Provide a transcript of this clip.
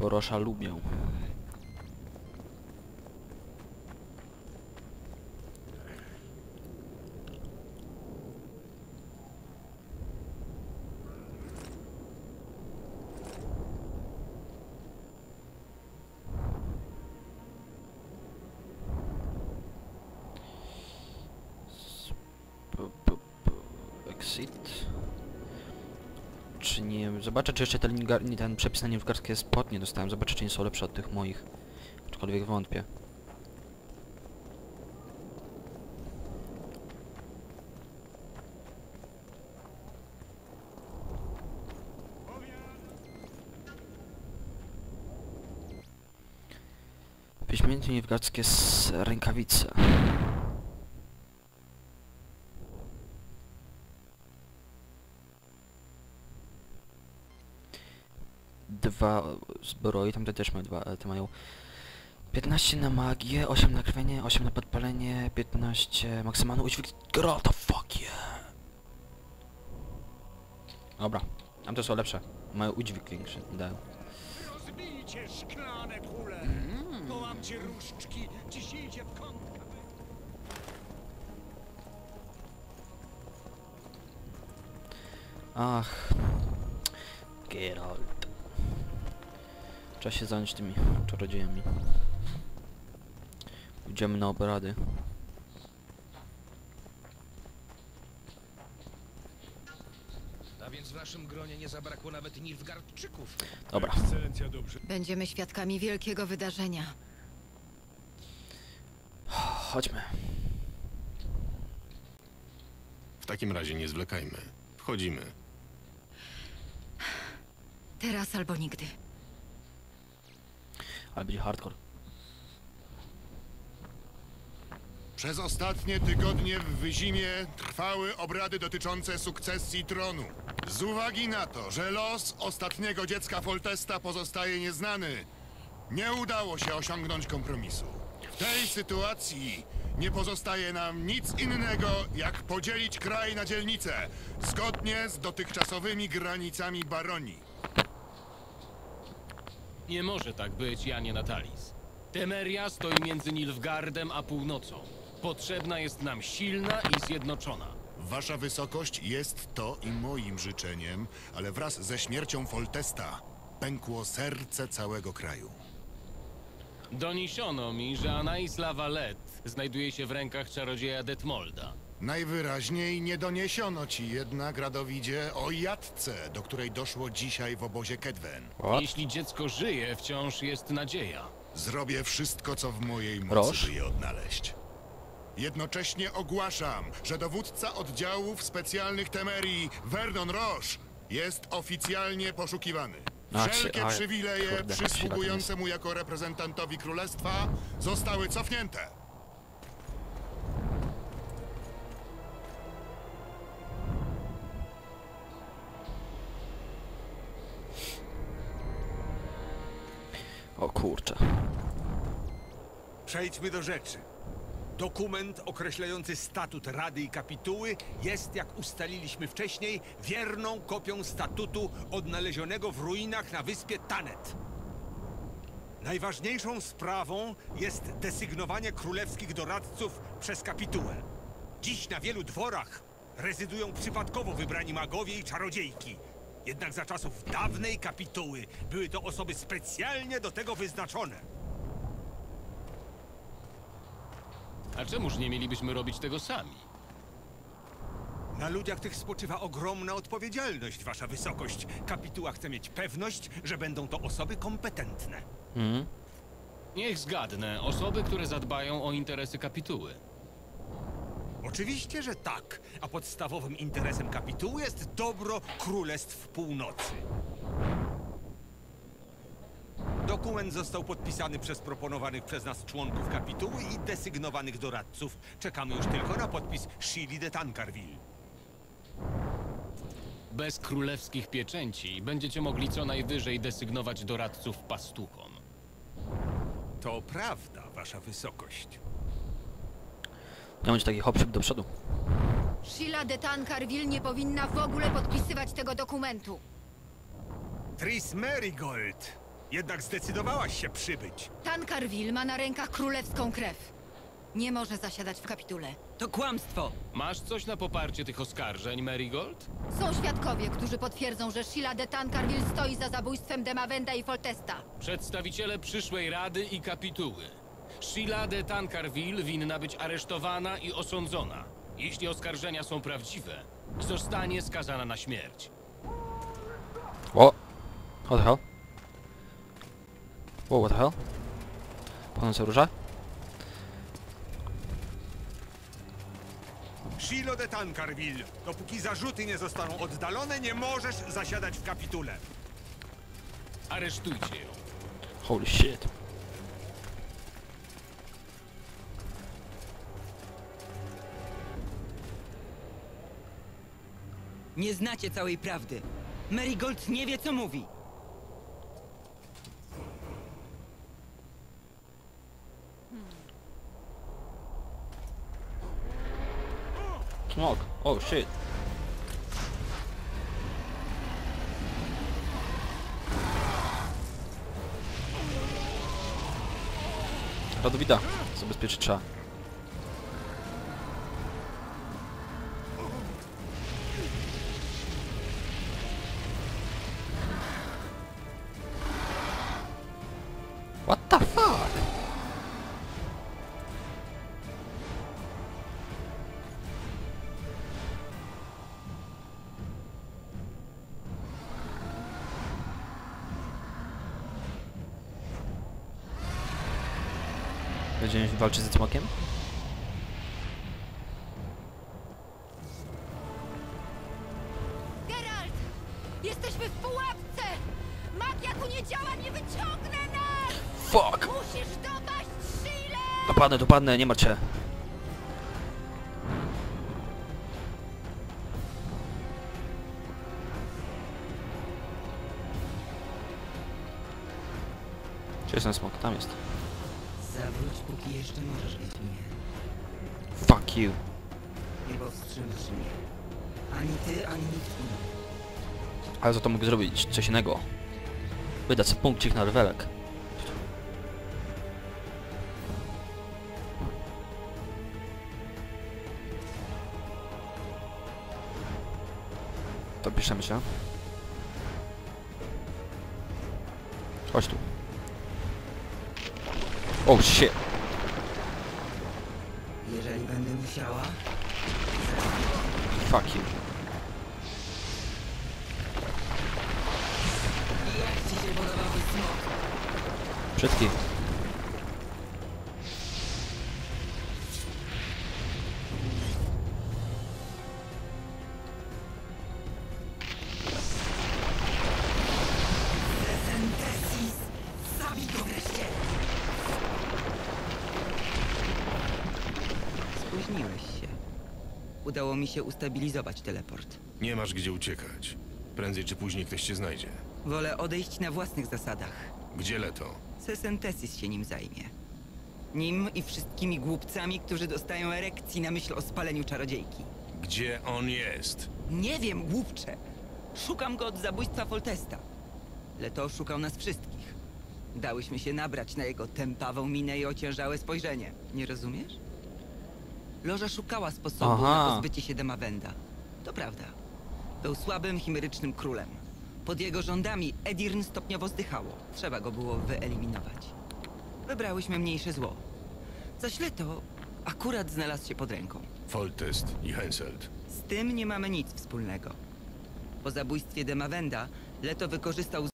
Rosza lubię. Exit. Czy nie... Zobaczę, czy jeszcze ten, lingar- ten przepis na niewgarskie spot nie dostałem. Zobaczę, czy nie są lepsze od tych moich. Aczkolwiek wątpię. Wyśmienięte niewgarskie z rękawice. Dwa zbroi, tamte też mają dwa, ale te mają 15 na magię, 8 na krwienie, 8 na podpalenie, 15 maksymalny udźwig. God the fuck yeah! Dobra, tamte są lepsze. Mają udźwig większy, dają. Rozbijcie szklane kule! Połamcie różdżki, ciśnijcie w kąt. Ach. Geralt. Trzeba się zająć tymi czarodziejami. Idziemy na obrady. A więc w naszym gronie nie zabrakło nawet Nilfgaardczyków. Dobra. Ekscelencja dobrze. Będziemy świadkami wielkiego wydarzenia. Chodźmy. W takim razie nie zwlekajmy. Wchodzimy. Teraz albo nigdy. Ale będzie hardcore. Przez ostatnie tygodnie w Wyzimie trwały obrady dotyczące sukcesji tronu. Z uwagi na to, że los ostatniego dziecka Foltesta pozostaje nieznany, nie udało się osiągnąć kompromisu. W tej sytuacji nie pozostaje nam nic innego, jak podzielić kraj na dzielnice, zgodnie z dotychczasowymi granicami baronii. Nie może tak być, Janie Natalis. Temeria stoi między Nilfgaardem a północą. Potrzebna jest nam silna i zjednoczona. Wasza wysokość jest to i moim życzeniem, ale wraz ze śmiercią Foltesta pękło serce całego kraju. Doniesiono mi, że Anais Lavalette znajduje się w rękach czarodzieja Detmolda. Najwyraźniej nie doniesiono ci jednak, Radowidzie, o jatce, do której doszło dzisiaj w obozie Kedwen. What? Jeśli dziecko żyje, wciąż jest nadzieja. Zrobię wszystko, co w mojej mocy, Roż? by je odnaleźć. Jednocześnie ogłaszam, że dowódca oddziałów specjalnych Temerii, Vernon Roche, jest oficjalnie poszukiwany. A, Wszelkie a, przywileje kurde, przysługujące mu jako reprezentantowi królestwa zostały cofnięte. O kurczę. Przejdźmy do rzeczy. Dokument określający statut Rady i Kapituły jest, jak ustaliliśmy wcześniej, wierną kopią statutu odnalezionego w ruinach na wyspie Tanet. Najważniejszą sprawą jest desygnowanie królewskich doradców przez kapitułę. Dziś na wielu dworach rezydują przypadkowo wybrani magowie i czarodziejki. Jednak za czasów dawnej kapituły były to osoby specjalnie do tego wyznaczone. A czemuż nie mielibyśmy robić tego sami? Na ludziach tych spoczywa ogromna odpowiedzialność, Wasza Wysokość. Kapituła chce mieć pewność, że będą to osoby kompetentne. Mhm. Niech zgadnę, osoby, które zadbają o interesy kapituły. Oczywiście, że tak, a podstawowym interesem kapituły jest dobro Królestw Północy. Dokument został podpisany przez proponowanych przez nas członków kapituły i desygnowanych doradców. Czekamy już tylko na podpis Shili de Tancarville. Bez królewskich pieczęci będziecie mogli co najwyżej desygnować doradców pastuchom. To prawda, Wasza Wysokość. Nie będzie taki hopszyk do przodu. Sheila de Tancarville nie powinna w ogóle podpisywać tego dokumentu. Tris Merigold! Jednak zdecydowałaś się przybyć. Tancarville ma na rękach królewską krew. Nie może zasiadać w kapitule. To kłamstwo! Masz coś na poparcie tych oskarżeń, Marigold? Są świadkowie, którzy potwierdzą, że Sheila de Tancarville stoi za zabójstwem Demavenda i Foltesta. Przedstawiciele przyszłej rady i kapituły. Sheila de Tancarville winna być aresztowana i osądzona. Jeśli oskarżenia są prawdziwe, zostanie skazana na śmierć. O! What the hell? Wow, what the hell? Płonąca róża? Shilo de Tancarville, dopóki zarzuty nie zostaną oddalone, nie możesz zasiadać w kapitule. Aresztujcie ją. Holy shit. Nie znacie całej prawdy. Marigold nie wie, co mówi. Smok. Oh shit. Radowida. Zabezpieczyć trzeba. Będziemy walczyć ze smokiem? Geralt! Jesteśmy w pułapce! Magia tu nie działa, nie wyciągnę nas! Fuck! Musisz dopaść Sheila! Dopadnę, dopadnę, nie martw się. Gdzie jest ten smok? Tam jest. Zawróć, póki jeszcze możesz, Wiedźminie. Fuck you. Nie powstrzymasz mnie. Ani ty, ani nikt inny. Ale za to mógł zrobić coś innego. Wydać sobie punkcik na rewelek. To piszemy się. Chodź tu. Oh shit. Jeżeli będę musiała, Fuck you. jak ci się podobałby smok? Brzydki. Udało mi się ustabilizować teleport. Nie masz gdzie uciekać. Prędzej czy później ktoś cię znajdzie. Wolę odejść na własnych zasadach. Gdzie Leto? Sesentesis się nim zajmie. Nim i wszystkimi głupcami, którzy dostają erekcji na myśl o spaleniu czarodziejki. Gdzie on jest? Nie wiem, głupcze. Szukam go od zabójstwa Foltesta. Leto szukał nas wszystkich. Dałyśmy się nabrać na jego tępawą minę i ociężałe spojrzenie. Nie rozumiesz? Loża szukała sposobu Aha. na pozbycie się Demawenda. To prawda. Był słabym, chimerycznym królem. Pod jego rządami Edirn stopniowo zdychało. Trzeba go było wyeliminować. Wybrałyśmy mniejsze zło. Zaś Leto akurat znalazł się pod ręką. Foltest i Henselt. Z tym nie mamy nic wspólnego. Po zabójstwie Demawenda Leto wykorzystał